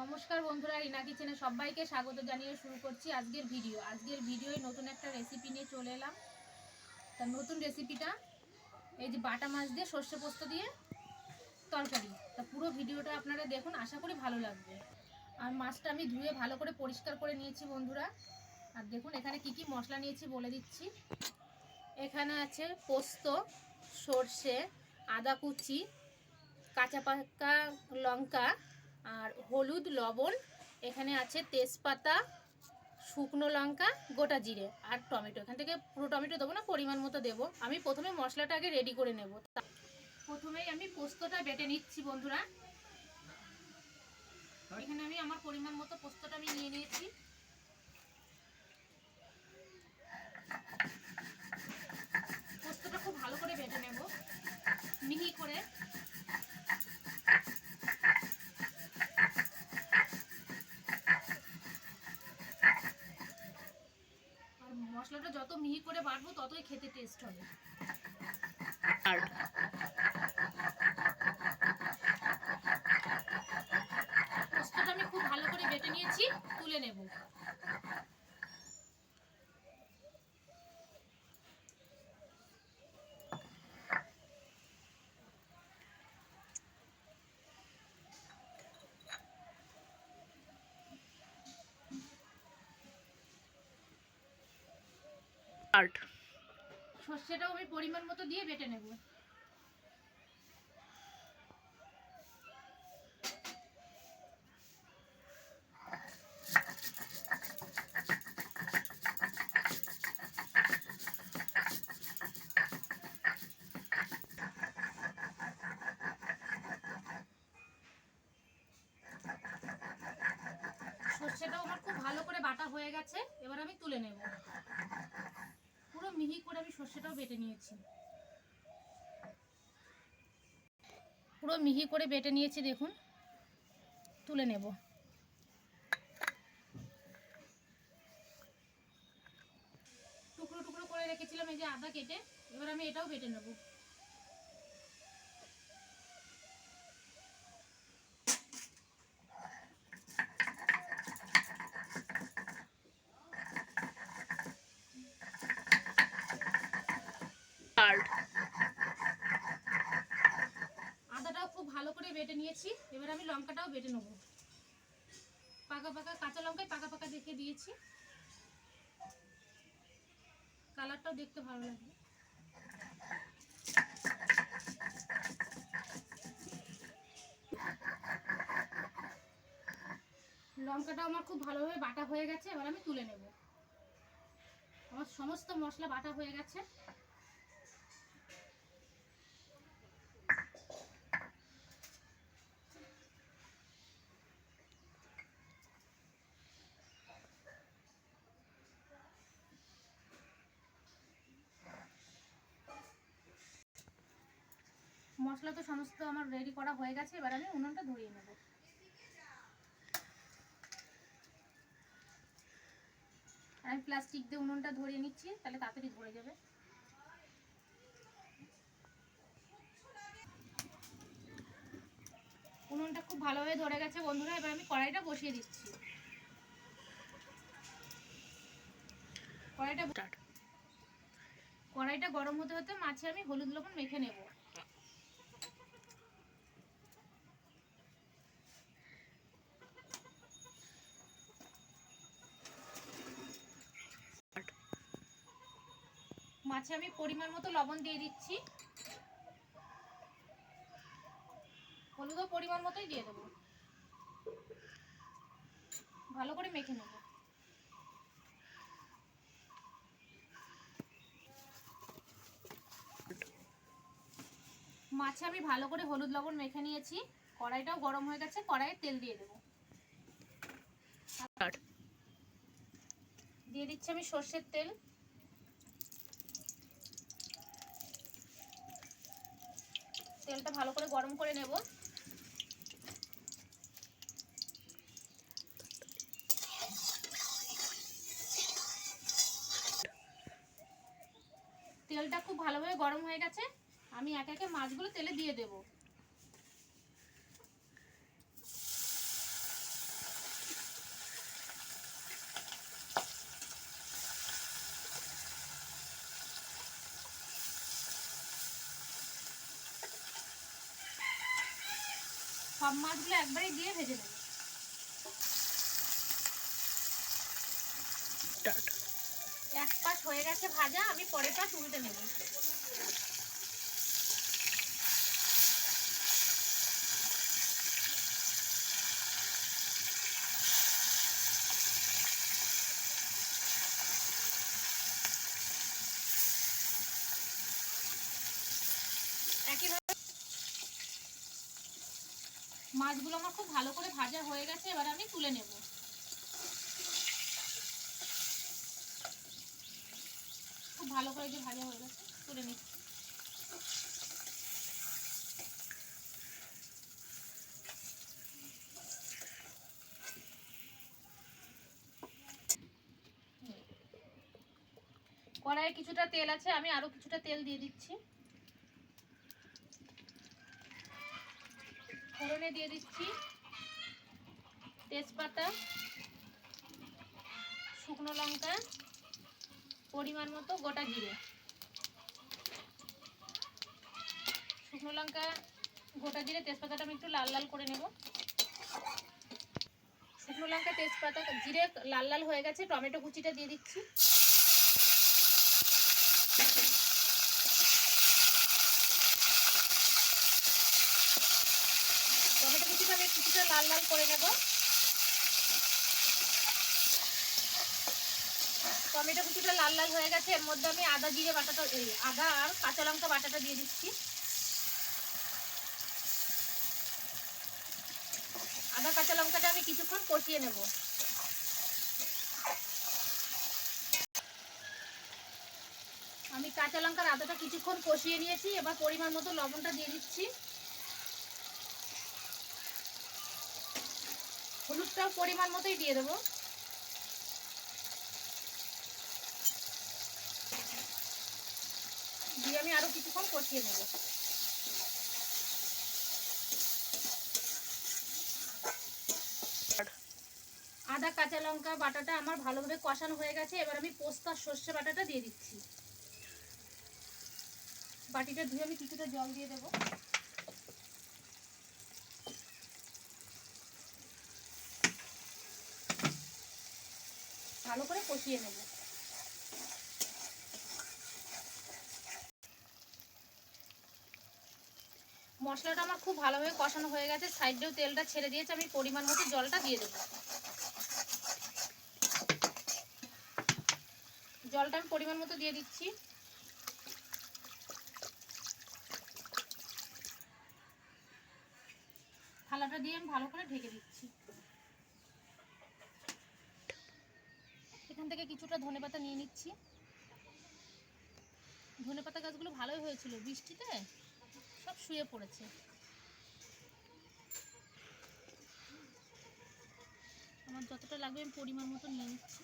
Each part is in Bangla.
নমস্কার বন্ধুরা, রিনা কিচেনে সবাইকে স্বাগত জানিয়ে শুরু করছি আজকের ভিডিও। আজকের ভিডিওয় নতুন একটা রেসিপি নিয়ে চলে এলাম। তার নতুন রেসিপিটা এই যে বাটা মাছ দিয়ে সর্ষে পোস্ত দিয়ে তরকারি। তা পুরো ভিডিওটা আপনারা দেখুন, আশা করি ভালো লাগবে। আর মাছটা আমি ধুয়ে ভালো করে পরিষ্কার করে নিয়েছি বন্ধুরা। আর দেখুন, এখানে কি কি মশলা নিয়েছি বলে দিচ্ছি। এখানে আছে পোস্ত, সর্ষে, আদা কুচি, কাঁচা পাকা লঙ্কা আর হলুদ, লবণ, এখানে আছে তেজপাতা, শুকনো লঙ্কা, গোটা জিরে আর টমেটো। এখান থেকে পুরো টমেটো দেবো না, পরিমাণ মতো দেবো। আমি প্রথমে মশলাটা আগে রেডি করে নেব। প্রথমেই আমি পোস্তটা বেটে নিচ্ছি বন্ধুরা। এখানে আমি আমার পরিমাণ মতো পোস্তটা আমি নিয়ে নিয়েছি। পোস্তটা খুব ভালো করে বেটে নেব। মিহি করে আর মশলাটা যত মিহি করে বাটবো ততই খেতে টেস্ট হবে। পোস্তটা আমি খুব ভালো করে বেটে নিয়েছি তুলে নেব আর্ট। সর্ষেটাও আমি পরিমাণ মতো দিয়ে বেটে নেব। সর্ষেটাও আমার খুব ভালো করে বাটা হয়ে গেছে, এবার আমি তুলে নেব। মিহি করে আমি সর্ষেটাও বেটে নিয়েছি। পুরো মিহি করে বেটে নিয়েছি দেখুন। তুলে নেব। টুকরো টুকরো করে রেখেছিলাম এই যে আদা কেটে, এবার আমি এটাও বেটে নেব আর্ট আদাটাও খুব ভালো করে বেটে নিয়েছি। এবার আমি লঙ্কাটাও বেটে নেব। পাকা পাকা, কাঁচা লঙ্কায় পাকা পাকা দেখে দিয়েছি। কালারটাও দেখতে ভালো লাগবে। লঙ্কাটা আমার খুব ভালোভাবে বাটা হয়ে গেছে, এবার আমি তুলে নেব। আমার সমস্ত মশলা বাটা হয়ে গেছে। মশলা তো সমস্ত আমার রেডি করা হয়ে গেছে এবার আমি উনুনটা ধরিয়ে নেব। আর আমি প্লাস্টিক দিয়ে উনুনটা ধরিয়ে নিচ্ছি তাহলে তাড়াতাড়ি ধরে যাবে। উনুনটা খুব ভালোভাবে ধরে গেছে বন্ধুরা এবার আমি কড়াইটা বসিয়ে দিচ্ছি। কড়াইটা কড়াইটা গরম হতে হতে মাছে আমি হলুদ লবণ মেখে নেব। মাছে আমি পরিমাণ মতো লবণ দিয়ে দিচ্ছি। হলুদও পরিমাণ মতোই দিয়ে দেবো। ভালো করে মেখে নেব। মাছে আমি ভালো করে হলুদ লবণ মেখে নিয়েছি। কড়াইটাও গরম হয়ে গেছে কড়াইয়ে তেল দিয়ে দেবো। দিয়ে দিচ্ছি আমি সর্ষের তেল। তেলটা ভালো করে গরম করে নেব। তেলটা খুব ভালোভাবে গরম হয়ে গেছে। আমি একে একে মাছগুলো তেলে দিয়ে দেব। সব মাছগুলো একবারে দিয়ে ভেজে নেব। এক পাশ হয়ে গেছে ভাজা আমি পরের পাশ উল্টে নেব। মাছগুলো আমার খুব ভালো করে ভাজা হয়ে গেছে, এবার আমি তুলে নেব। খুব ভালো করে যে ভাজা হয়ে গেছে, তুলে নিচ্ছি। কড়াইয়ে কিছুটা তেল আছে, আমি আরও কিছুটা তেল দিয়ে দিচ্ছি। ফোড়নে দিয়ে দিচ্ছি তেজপাতা, শুকনো লঙ্কা, পরিমাণ মতো গোটা জিরে। শুকনো লঙ্কা, গোটা জিরে, তেজপাতাটা আমি একটু লাল লাল করে নেব। শুকনো লঙ্কা, তেজপাতা, জিরে লাল লাল হয়ে গেছে, টমেটো কুচিটা দিয়ে দিচ্ছি টমেটো কুচিটা আমি কিছুটা লাল লাল করে নেব টমেটো কুচিটা লাল লাল হয়ে গেছে, এর মধ্যে আমি আদা, জিরে বাটাটা আদা আর কাঁচা লঙ্কা বাটাটা দিয়ে দিচ্ছি। আদা, কাঁচা লঙ্কাটা আমি কিছুক্ষণ কষিয়ে নেব। আমি কাঁচা লঙ্কার আদাটা কিছুক্ষণ কষিয়ে নিয়েছি, এবার পরিমাণ মতো লবণটা দিয়ে দিচ্ছি। হলুদটাও পরিমাণ মতোই দিয়ে দেবো। দিয়ে আমি আরও কিছুক্ষণ কষিয়ে নেব। আদা, কাঁচা লঙ্কা, বাটাটা আমার ভালোভাবে কষানো হয়ে গেছে। এবার আমি পোস্ত সর্ষে বাটাটা দিয়ে দিচ্ছি। বাটিটা ধুয়ে আমি কিছুটা জল দিয়ে দেবো। ভালো করে কষিয়ে নেব। মশলাটা আমার খুব ভালোভাবে কষানো হয়ে গেছে। সাইডেও তেলটা ছেড়ে দিয়েছে, আমি পরিমাণ মতো জলটা দিয়ে দেবো। জলটা আমি পরিমাণ মতো দিয়ে দিচ্ছি। থালাটা দিয়ে আমি ভালো করে ঢেকে দিচ্ছি। এখান থেকে কিছুটা ধনেপাতা নিয়ে নিচ্ছি। ধনেপাতা গাছগুলো ভালোই হয়েছিল বৃষ্টিতে। শুয়ে পড়েছে। আমার যতটা লাগবে আমি পরিমাণ মতো নিয়ে নিচ্ছি।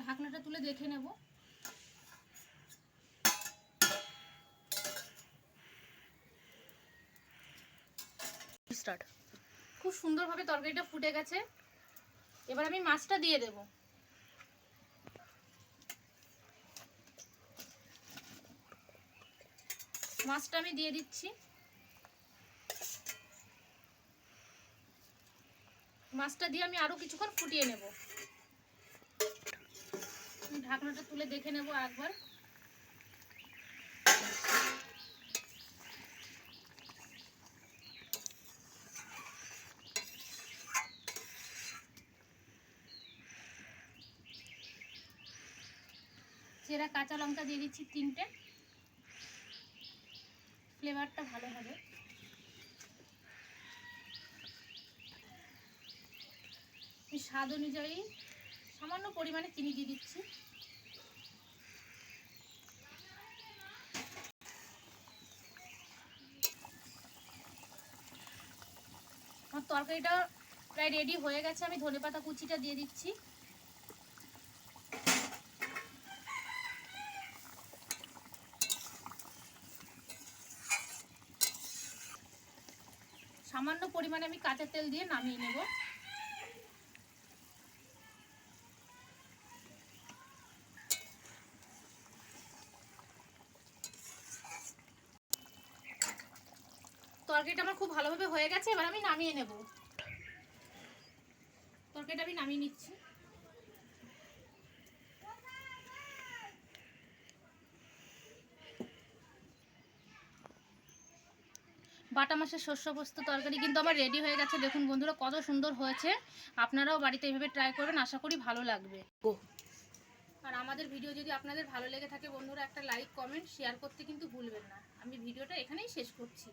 ঢাকনাটা তুলে দেখে নেব। স্টার্ট খুব সুন্দরভাবে তরকারিটা ফুটে গেছে। এবার আমি মাছটা দিয়ে দেব। মাছটা আমি দিয়ে দিচ্ছি। মাছটা দিয়ে আমি আরও কিছুক্ষণ ফুটিয়ে নেব। ঢাকনাটা তুলে দেখে নেব একবার। চেরা কাঁচা লঙ্কা দিয়ে দিচ্ছি তিনটে। ফ্লেভারটা ভালো হবে। স্বাদ অনুযায়ী সামান্য পরিমাণে চিনি দিয়ে দিচ্ছি। আমার তরকারিটা প্রায় রেডি হয়ে গেছে। আমি ধনেপাতা কুচিটা দিয়ে দিচ্ছি। সামান্য পরিমাণে আমি কাঁচা তেল দিয়ে নামিয়ে নেব। তরকারিটা আমার খুব ভালোভাবে হয়ে গেছে, এবার আমি নামিয়ে নেব। তরকারিটা আমি নামিয়ে নিচ্ছি। বাটা মাছের শস্য পোস্ত তরকারি কিন্তু আমার রেডি হয়ে গেছে। দেখুন বন্ধুরা কত সুন্দর হয়েছে। আপনারাও বাড়িতে এইভাবে ট্রাই করবেন আশা করি ভালো লাগবে। আর আমাদের ভিডিও যদি আপনাদের ভালো লেগে থাকে বন্ধুরা একটা লাইক কমেন্ট শেয়ার করতে কিন্তু ভুলবেন না। আমি ভিডিওটা এখানেই শেষ করছি।